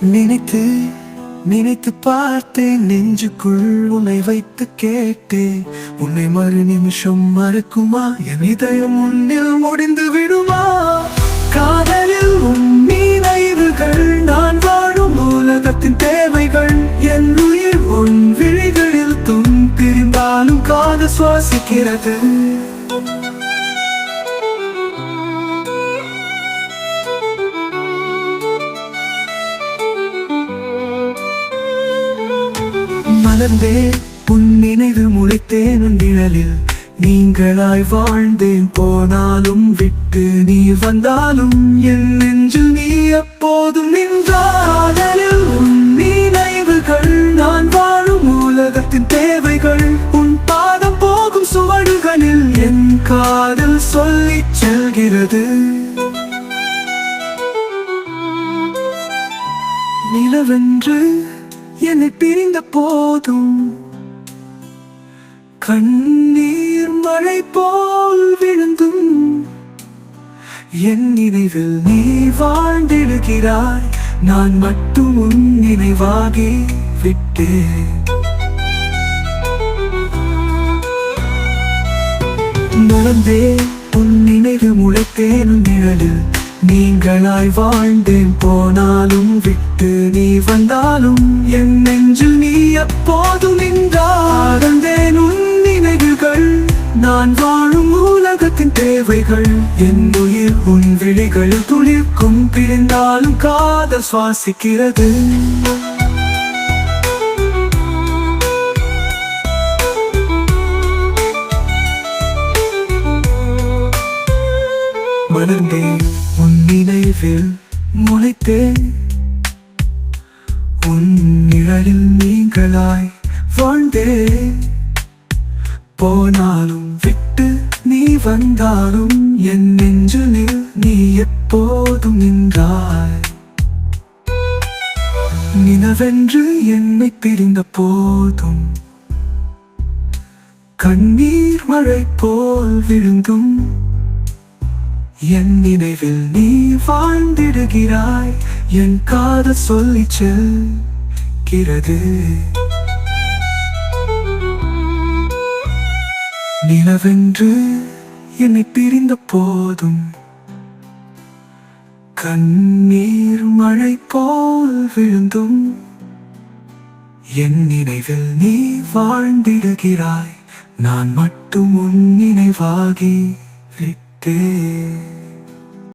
நினைத்து நினைத்து பார்த்தேன். நெஞ்சுக்குள் உன்னை வைத்து கேட்டேன். உன்னை மறு நிமிஷம் மறுக்குமா? என் இதயம் உன்னில் முடிந்து விடுமா? காதலில் உன் நினைவுகள் நான் வாழும் உலகத்தின் தேவைகள். என் உயிர் உன் விழிகளில் தும் பிரிந்தாலும் காது சுவாசிக்கிறது. மலர்ந்தேன் உன் நினைவு முளைத்தேன் உன் நிழலில். நீங்களாய் வாழ்ந்தேன் போனாலும் விட்டு நீ வந்தாலும் என் நெஞ்சில் நீ எப்போதும் நின்றாடலில் உன் நினைவுகள் நான் வாழும் உலகத்தின் தேவைகள். உன் பாதம் போகும் சுவடுகளில் என் காதல் சொல்லிச் செல்கிறது. நிலவென்று என்னை பிரிந்த போதும். கண்ணீர் மழை போல் விழுந்தும். என் நினைவில் நீ வாழ்ந்திடுகிறாய். நான் மட்டும் உன் நினைவாகி விட்டேன். நடந்தே உன் நினைவு முளைத்தேன். நிழலில் நீங்களாய் வாழ்ந்தேன் போனாலும் விட்டு நீ வந்தாலும் என் நெஞ்சில் நீ எப்போதும் நின்றாடந்தேன் உன் நினைவுகள் நான் வாழும் உலகத்தின் தேவைகள். என் உயிர் உன் விழிகள் துளிர்க்கும் பிரிந்தாலும் காத சுவாசிக்கிறது. மலர்ந்தேன். நினைவில் முளைத்தேன் உன் நிழலில் நீங்களாய் வாழ்ந்தே. போனாலும் விட்டு நீ வந்தாலும் என் நெஞ்சில் நீ எப்போதும் நின்றாய். நினவென்று என்னை பிரிந்த போதும். கண்ணீர் மழை போல் விழுந்தும் என் நினைவில் நீ வாழ்ந்திடுகிறாய். என் காத சொல்லி செல்கிறது. நிலவென்று என்னை பிரிந்த போதும். கண்ணீர் மழை போல் விழுந்தும். என் நினைவில் நீ வாழ்ந்திடுகிறாய். நான் மட்டும் உன் நினைவாகி விட்டேன்